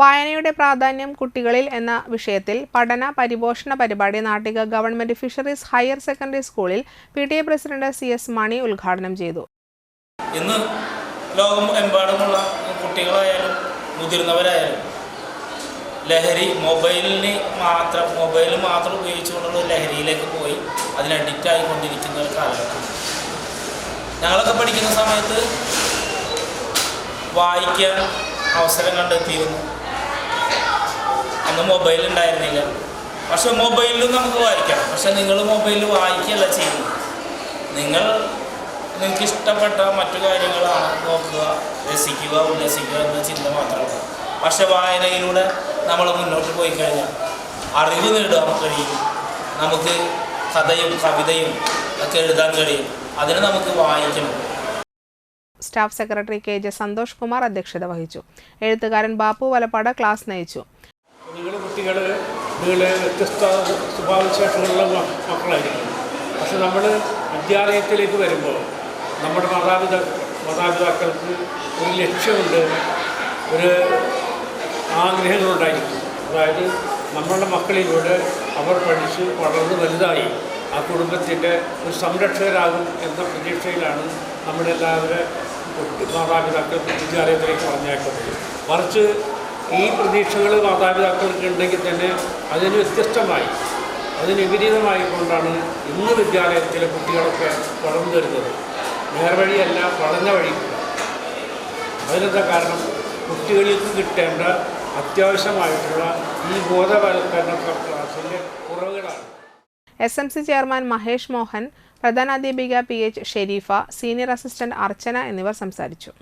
വായനയുടെ പ്രാധാന്യം കുട്ടികളിൽ എന്ന വിഷയത്തിൽ പഠന പരിപോഷണ പരിപാടി Nattika government fisheries higher secondary സ്കൂളിൽ P T A president C S Mani ഉദ്ഘാടനം ചെയ്തു. ഇന്ന് ലോകം എമ്പാടുമുള്ള കുട്ടികളായാലും മുതിർന്നവരായാലും ലഹരി മൊബൈലിന് മാത്രം മൊബൈൽ മാത്രം ഉപയോഗിച്ചുകൊണ്ടുള്ള ലഹരിയിലേക്ക് പോയി അതിന് അഡിക്റ്റ് ആയിക്കൊണ്ടിരിക്കുന്ന ഒരു കാലഘട്ടം. ഞങ്ങളൊക്കെ പഠിക്കുന്ന സമയത്ത് വായിക്കാൻ അവസരം കണ്ടെത്തിയിരുന്നു. അന്ന് മൊബൈൽ ഉണ്ടായിരുന്നില്ല. പക്ഷെ മൊബൈലിലും നമുക്ക് വായിക്കാം. പക്ഷെ നിങ്ങൾ മൊബൈലിൽ വായിക്കുകയല്ല ചെയ്യുന്നത്. നിങ്ങൾ നിങ്ങൾക്ക് ഇഷ്ടപ്പെട്ട മറ്റു കാര്യങ്ങളാണ് നോക്കുക രസിക്കുക ഉല്ലസിക്കുക എന്ന ചിന്ത മാത്രമല്ല പക്ഷെ വായനയിലൂടെ നമ്മൾ മുന്നോട്ട് പോയി കഴിഞ്ഞാൽ അറിവ് നേടാൻ കഴിയും. നമുക്ക് കഥയും കവിതയും ഒക്കെ എഴുതാൻ കഴിയും. അതിന് നമുക്ക് വായിക്കണം. Staff secretary K J Santhosh Kumar അധ്യക്ഷത വഹിച്ചു. എഴുത്തുകാരൻ ബാപ്പു വലപ്പാട് ക്ലാസ് നയിച്ചു. കുട്ടികൾ നിങ്ങളെ വ്യത്യസ്ത സ്വഭാവവിശേഷങ്ങളുള്ള മക്കളായിരിക്കും. പക്ഷെ നമ്മൾ വിദ്യാലയത്തിലേക്ക് വരുമ്പോൾ നമ്മുടെ മാതാപിതാ മാതാപിതാക്കൾക്ക് ഒരു ലക്ഷ്യമുണ്ട് ഒരു ആഗ്രഹങ്ങളുണ്ടായിരിക്കും. അതായത് നമ്മളുടെ മക്കളിലൂടെ അവർ പഠിച്ച് വളർന്ന് വലുതായി ആ കുടുംബത്തിന്റെ ഒരു സംരക്ഷകരാകും എന്ന പ്രതീക്ഷയിലാണ് നമ്മളെല്ലാവരും മാതാപിതാക്കൾ വിദ്യാലയത്തിലേക്ക് പറഞ്ഞേക്കുന്നത് മറിച്ച് ഈ പ്രതീക്ഷകൾ മാതാപിതാക്കൾക്ക് ഉണ്ടെങ്കിൽ തന്നെ അതിന് വ്യത്യസ്തമായി അതിന് വിപരീതമായി കൊണ്ടാണ് ഇന്ന് വിദ്യാലയത്തിലെ കുട്ടികളൊക്കെ വളർന്നു വരുന്നത് നേർവഴിയല്ല വളഞ്ഞ വഴി. അതിനെന്താ കാരണം? കുട്ടികൾക്ക് കിട്ടേണ്ട അത്യാവശ്യമായിട്ടുള്ള ഈ ബോധവൽക്കരണ ക്ലാസ്സിന്റെ കുറവുകളാണ്. S M C chairman Mahesh Mohan പ്രധാനാധ്യാപിക P H Sherifa senior assistant Archana എന്നിവർ സംസാരിച്ചു.